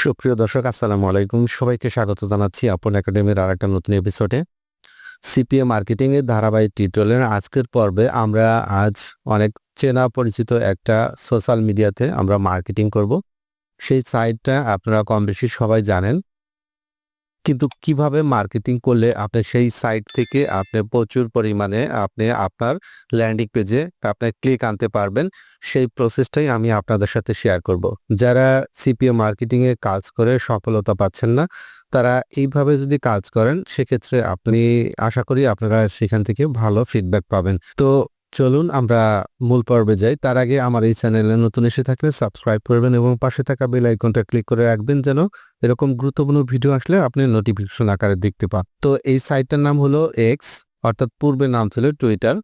সুপ্রিয় দর্শক, আসসালামু আলাইকুম। সবাইকে স্বাগত জানাচ্ছি আপন একাডেমির আর একটা নতুন এপিসোডে সিপিএ মার্কেটিংয়ের ধারাবাহিক টিউটোরিয়ালের আজকের পর্বে আমরা আজ অনেক চেনা পরিচিত একটা সোশ্যাল মিডিয়াতে আমরা মার্কেটিং করব। সেই সাইটটা আপনারা কম বেশি সবাই জানেন। কিন্তু কীভাবে মার্কেটিং করলে আপনি সেই সাইট থেকে আপনি প্রচুর পরিমাণে আপনি আপনার ল্যান্ডিং পেজে আপনার ক্লিক আনতে পারবেন, সেই প্রসেসটাই আমি আপনাদের সাথে শেয়ার করব। যারা সিপিএ মার্কেটিং এ কাজ করে সফলতা পাচ্ছেন না, তারা এইভাবে যদি কাজ করেন, সেক্ষেত্রে আপনি, আশা করি আপনারা সেখান থেকে ভালো ফিডব্যাক পাবেন। তো চলুন আমরা মূল পর্বে যাই। তার আগে আমার এই চ্যানেলে নতুন এসে থাকলে সাবস্ক্রাইব করবেন এবং পাশে থাকা বেল আইকনটা ক্লিক করে রাখবেন যেন এরকম গুরুত্বপূর্ণ ভিডিও আসলে আপনি নোটিফিকেশন আকারে দেখতে পান। তো এই সাইটটার নাম হলো এক্স অর্থাৎ পূর্বে নাম ছিল টুইটার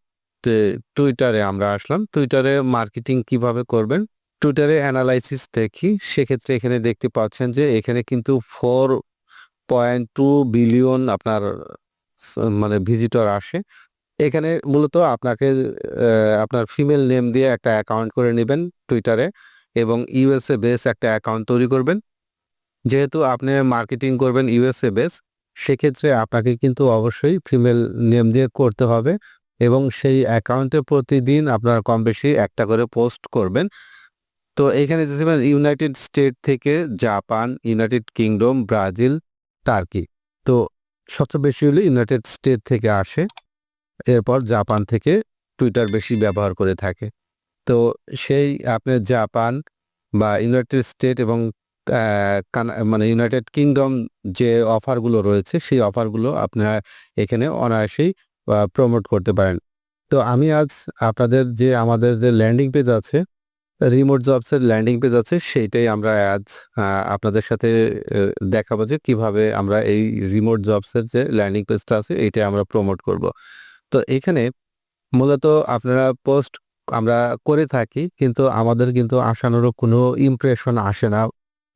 তো টুইটারে আমরা আসলাম। টুইটারে মার্কেটিং কীভাবে করবেন? টুইটারে অ্যানালাইসিস দেখি। সেক্ষেত্রে এখানে দেখতে পাচ্ছেন যে এখানে কিন্তু ফোর পয়েন্ট টু বিলিয়ন আপনার মানে ভিজিটর আসে। এখানে মূলত আপনাকে আপনার ফিমেল নেম দিয়ে একটা অ্যাকাউন্ট করে নেবেন টুইটারে এবং ইউএসএ বেস একটা অ্যাকাউন্ট তৈরি করবেন। যেহেতু আপনি মার্কেটিং করবেন ইউএসএ বেস সেক্ষেত্রে আপনাকে কিন্তু অবশ্যই ফিমেল নেম দিয়ে করতে হবে এবং সেই অ্যাকাউন্টে প্রতিদিন আপনার কম বেশি একটা করে পোস্ট করবেন। তো এখানে দেখবেন ইউনাইটেড স্টেট থেকে Japan United Kingdom Brazil Turkey তো সবচেয়ে বেশি হলো ইউনাইটেড স্টেট থেকে আসে। এরপর জাপান থেকে টুইটার বেশি ব্যবহার করে থাকে। তো সেই আপনার জাপান বা ইউনাইটেড স্টেট এবং মানে ইউনাইটেড কিংডম যে অফারগুলো রয়েছে, সেই অফারগুলো আপনারা এখানে অনায়াসেই প্রমোট করতে পারেন। তো আমি আজ আপনাদের যে আমাদের যে ল্যান্ডিং পেজ আছে, রিমোট জবসের ল্যান্ডিং পেজ আছে, সেইটাই আমরা আজ আপনাদের সাথে দেখাবো যে কীভাবে আমরা এই রিমোট জবসের যে ল্যান্ডিং পেজটা আছে এইটা আমরা প্রমোট করব। তো এখানে মূলত আপনারা পোস্ট আমরা করে থাকি, কিন্তু আমাদের কিন্তু আসানোরও কোনো ইমপ্রেশন আসে না।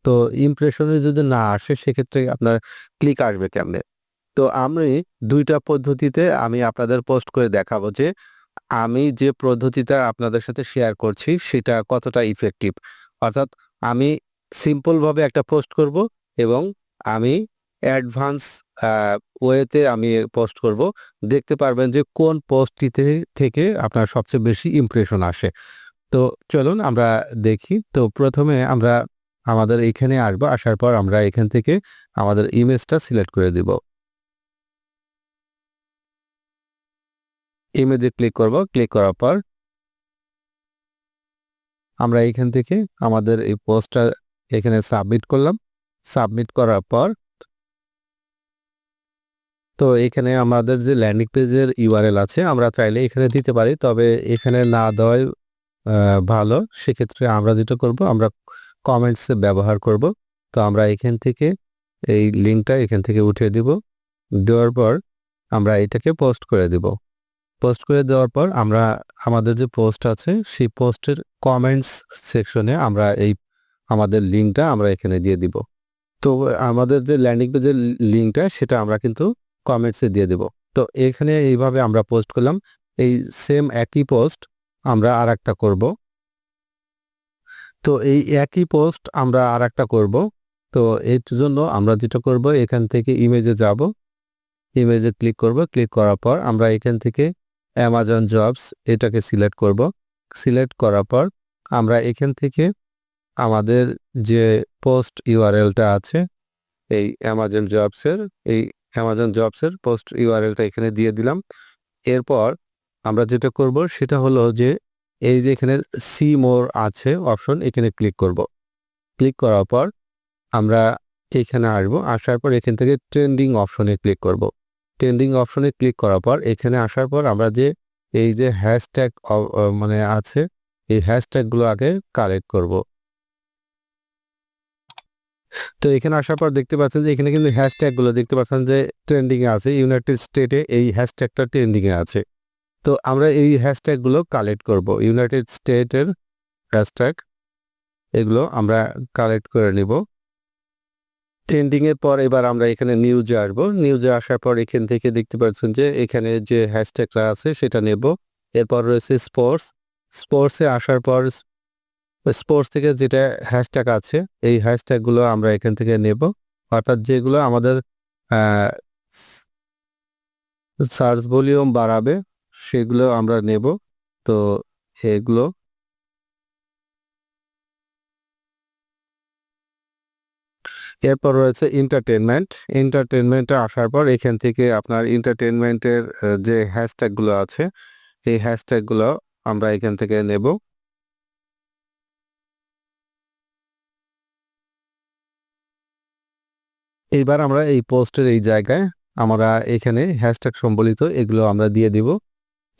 তো ইমপ্রেশনে যদি না আসে, সেক্ষেত্রে আপনার ক্লিক আসবে কেমনে? তো আমি দুইটা পদ্ধতিতে আমি আপনাদের পোস্ট করে দেখাবো যে আমি যে পদ্ধতিটা আপনাদের সাথে শেয়ার করছি, সেটা কতটা ইফেক্টিভ অর্থাৎ আমি সিম্পলভাবে একটা পোস্ট করব এবং আমি অ্যাডভান্স ওয়েতে আমি পোস্ট করব। দেখতে পারবেন যে কোন পোস্টটিতে থেকে আপনার সবচেয়ে বেশি ইমপ্রেশন আসে। তো চলুন আমরা দেখি। তো প্রথমে আমরা আমাদের এখানে আসব। আসার পর আমরা এখান থেকে আমাদের ইমেজটা সিলেক্ট করে দিব। ইমেজে ক্লিক করব। ক্লিক করার পর আমরা এখান থেকে আমাদের এই পোস্টটা এখানে সাবমিট করলাম। সাবমিট করার পর তো এখানে আমাদের যে ল্যান্ডিং পেজের ইউআরএল আছে, আমরা চাইলে এখানে দিতে পারি। তবে এখানে না দেওয়াই ভালো। সেক্ষেত্রে আমরা যেটা করব, আমরা কমেন্টসে ব্যবহার করব। তো আমরা এখান থেকে এই লিঙ্কটা এখান থেকে উঠিয়ে দিব। দেওয়ার পর আমরা এটাকে পোস্ট করে দিব। পোস্ট করে দেওয়ার পর আমরা, আমাদের যে পোস্ট আছে, সেই পোস্টের কমেন্টস সেকশনে আমরা এই আমাদের লিঙ্কটা আমরা এখানে দিয়ে দিব। তো আমাদের যে ল্যান্ডিং পেজের লিঙ্কটা সেটা আমরা কিন্তু কমেন্টসে দিয়ে দেব। তো এখানে এইভাবে আমরা পোস্ট করলাম। এই সেম একই পোস্ট আমরা আর একটা করব। তো এই একই পোস্ট আমরা আর একটা করব। তো এর জন্য আমরা যেটা করব, এখান থেকে ইমেজে যাব। ইমেজে ক্লিক করব। ক্লিক করার পর আমরা এখান থেকে অ্যামাজন জবস এটাকে সিলেক্ট করব। সিলেক্ট করার পর আমরা এখান থেকে আমাদের যে পোস্ট ইউআরএলটা আছে, এই অ্যামাজন জবসের এই অ্যামাজন জবসের পোস্ট ইউআরএলটা এখানে দিয়ে দিলাম। এরপর আমরা যেটা করব সেটা হলো যে, এই যে এখানে সি মোর আছে অপশন এখানে ক্লিক করব। ক্লিক করার পর আমরা এখানে আসব। আসার পর এখান থেকে ট্রেন্ডিং অপশনে ক্লিক করব। ট্রেন্ডিং অপশনে ক্লিক করার পর এখানে আসার পর আমরা যে, এই যে হ্যাশট্যাগ মানে আছে, এই হ্যাশট্যাগুলো আগে কালেক্ট করব। তো এখানে আসার পর দেখতে পাচ্ছেন যে এখানে কিন্তু হ্যাশট্যাগগুলো দেখতে পাচ্ছেন যে ট্রেন্ডিংয়ে আছে। ইউনাইটেড স্টেটে এই হ্যাশট্যাগটা ট্রেন্ডিংয়ে আছে। তো আমরা এই হ্যাশট্যাগগুলো কালেক্ট করব। ইউনাইটেড স্টেটের হ্যাশট্যাগ এগুলো আমরা কালেক্ট করে নিব। ট্রেন্ডিংয়ের পর এবার আমরা এখানে নিউজে আসব। নিউজে আসার পর এখান থেকে দেখতে পাচ্ছেন যে এখানে যে হ্যাশট্যাগটা আছে সেটা নেব। এরপর রয়েছে স্পোর্টস স্পোর্টসে আসার পর স্পোর্টস থেকে যেটা হ্যাশট্যাগ আছে, এই হ্যাশট্যাগুলো আমরা এখান থেকে নেব। অর্থাৎ যেগুলো আমাদের সার্চ ভলিউম বাড়াবে, সেগুলো আমরা নেব। তো এগুলো এরপর রয়েছে এন্টারটেনমেন্ট এন্টারটেনমেন্টে আসার পর এখান থেকে আপনার এন্টারটেনমেন্টের যে হ্যাশট্যাগুলো আছে, এই হ্যাশট্যাগুলো আমরা এখান থেকে নেব। এইবার আমরা এই পোস্টের এই জায়গায় আমরা এখানে হ্যাশট্যাগ সম্বলিত এগুলো আমরা দিয়ে দিব।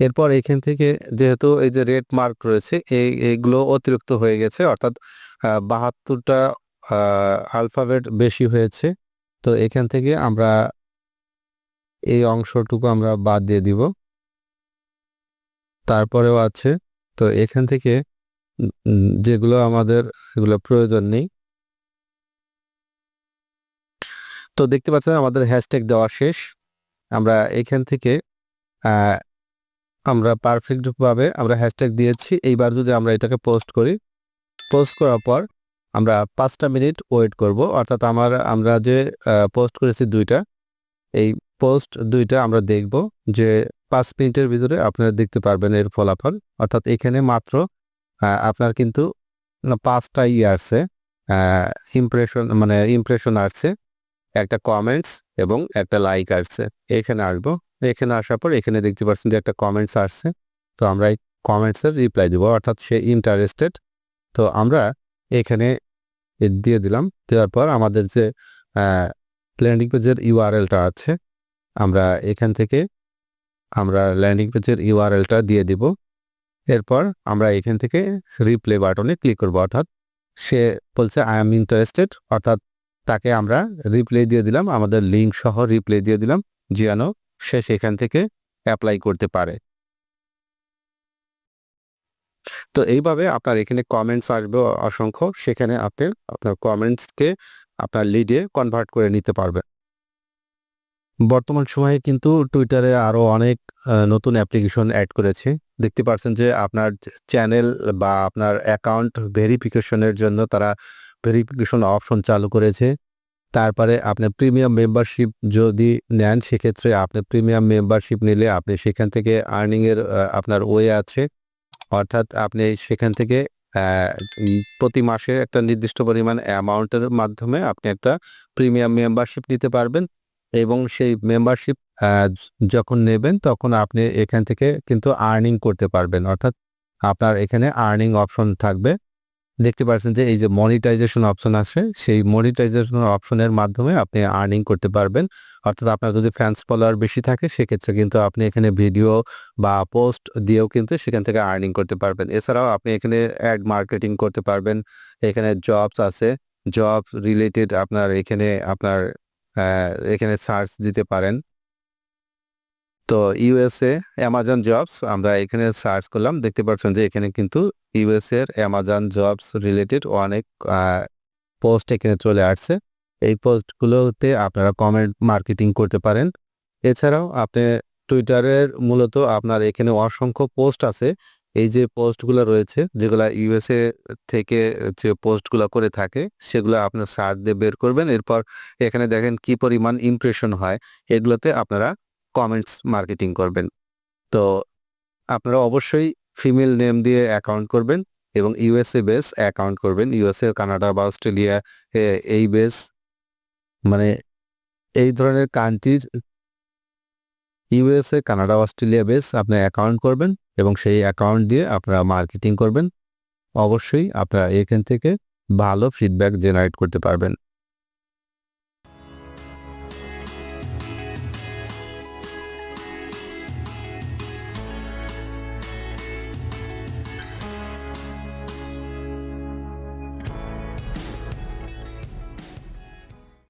এরপর এখান থেকে যেহেতু এই যে রেড মার্ক রয়েছে এই এগুলো অতিরিক্ত হয়ে গেছে, অর্থাৎ বাহাত্তরটা আলফাবেট বেশি হয়েছে। তো এখান থেকে আমরা এই অংশটুকু আমরা বাদ দিয়ে দিব। তারপরেও আছে, তো এখান থেকে যেগুলো আমাদের, এগুলো প্রয়োজন নেই। তো দেখতে পাচ্ছেন আমাদের হ্যাশট্যাগ দেওয়া শেষ। আমরা এখান থেকে আমরা পারফেক্টভাবে আমরা হ্যাশট্যাগ দিয়েছি। এইবার যদি আমরা এটাকে পোস্ট করি পোস্ট করার পর আমরা পাঁচটা মিনিট ওয়েট করব। অর্থাৎ আমার, আমরা যে পোস্ট করেছি দুইটা, এই পোস্ট দুইটা আমরা দেখব যে পাঁচ মিনিটের ভিতরে আপনারা দেখতে পারবেন এর ফলাফল। অর্থাৎ এখানে মাত্র আপনার কিন্তু পাঁচটা ইয়ে আসছে ইমপ্রেশন মানে ইমপ্রেশন আসছে। একটা কমেন্টস এবং একটা লাইক আসছে। এখানে আসব। এখানে আসার পর এখানে দেখতে পাচ্ছেন যে একটা কমেন্টস আসছে। তো আমরা এই কমেন্টসের রিপ্লাই দিব, অর্থাৎ সে ইন্টারেস্টেড তো আমরা এখানে দিয়ে দিলাম। দেওয়ার পর আমাদের যে ল্যান্ডিং পেজের ইউআরএলটা আছে, আমরা এখান থেকে আমরা ল্যান্ডিং পেজের ইউআরএলটা দিয়ে দিব। এরপর আমরা এখান থেকে রিপ্লে বাটনে ক্লিক করব। অর্থাৎ সে বলছে আই এম ইন্টারেস্টেড অর্থাৎ তাকে আমরা রিপ্লে দিয়ে দিলাম। আমাদের লিঙ্ক সহ রিপ্লে দিয়ে দিলাম যেন সে সেখান থেকে অ্যাপ্লাই করতে পারে। তো এইভাবে আপনার এখানে কমেন্টস আসবে অসংখ্য। সেখানে আপনি আপনার কমেন্টসকে আপনার লিডে কনভার্ট করে নিতে পারবেন। বর্তমান সময়ে কিন্তু টুইটারে আরও অনেক নতুন অ্যাপ্লিকেশন অ্যাড করেছে। দেখতে পাচ্ছেন যে আপনার চ্যানেল বা আপনার অ্যাকাউন্ট ভেরিফিকেশনের জন্য তারা ভেরিফিকেশন অপশন চালু করেছে। তারপরে আপনি প্রিমিয়াম মেম্বারশিপ যদি নেন, সেক্ষেত্রে আপনি প্রিমিয়াম মেম্বারশিপ নিলে আপনি সেখান থেকে আর্নিংয়ের আপনার ওয়ে আছে। অর্থাৎ আপনি সেখান থেকে প্রতি মাসে একটা নির্দিষ্ট পরিমাণ অ্যামাউন্টের মাধ্যমে আপনি একটা প্রিমিয়াম মেম্বারশিপ নিতে পারবেন এবং সেই মেম্বারশিপ যখন নেবেন তখন আপনি এখান থেকে কিন্তু আর্নিং করতে পারবেন। অর্থাৎ আপনার এখানে আর্নিং অপশন থাকবে। দেখতে পাচ্ছেন যে এই যে মনিটাইজেশন অপশন আছে, সেই মনিটাইজেশন অপশনের মাধ্যমে আপনি আর্নিং করতে পারবেন। অর্থাৎ আপনার যদি ফ্যান্স ফলোয়ার বেশি থাকে, সেক্ষেত্রে কিন্তু আপনি এখানে ভিডিও বা পোস্ট দিয়েও কিন্তু সেখান থেকে আর্নিং করতে পারবেন। এছাড়াও আপনি এখানে অ্যাড মার্কেটিং করতে পারবেন। এখানে জবস আছে। জব রিলেটেড আপনার এখানে আপনার এখানে সার্চ দিতে পারেন। তো ইউএসএ অ্যামাজন জবস আমরা এখানে সার্চ করলাম। দেখতে পাচ্ছেন যে এখানে কিন্তু ইউএসএ এর অ্যামাজন জবস রিলেটেড অনেক পোস্ট এখানে চলে আসছে। এই পোস্টগুলোতে আপনারা কমেন্ট মার্কেটিং করতে পারেন। এছাড়াও আপনি টুইটারের মূলত আপনার এখানে অসংখ্য পোস্ট আছে। এই যে পোস্টগুলো রয়েছে, যেগুলো ইউএসএ থেকে যে পোস্টগুলো করে থাকে, সেগুলো আপনার সার্চ দিয়ে বের করবেন। এরপর এখানে দেখেন কি পরিমাণ ইমপ্রেশন হয়। এগুলোতে আপনারা কমেন্টস মার্কেটিং করবেন। তো আপনারা অবশ্যই ফিমেল নেম দিয়ে অ্যাকাউন্ট করবেন এবং ইউএসএ বেস অ্যাকাউন্ট করবেন। ইউএসএ কানাডা বা অস্ট্রেলিয়া এই বেস মানে এই ধরনের কান্ট্রির ইউএসএ কানাডা অস্ট্রেলিয়া বেস আপনি অ্যাকাউন্ট করবেন এবং সেই অ্যাকাউন্ট দিয়ে আপনারা মার্কেটিং করবেন। অবশ্যই আপনারা এখান থেকে ভালো ফিডব্যাক জেনারেট করতে পারবেন।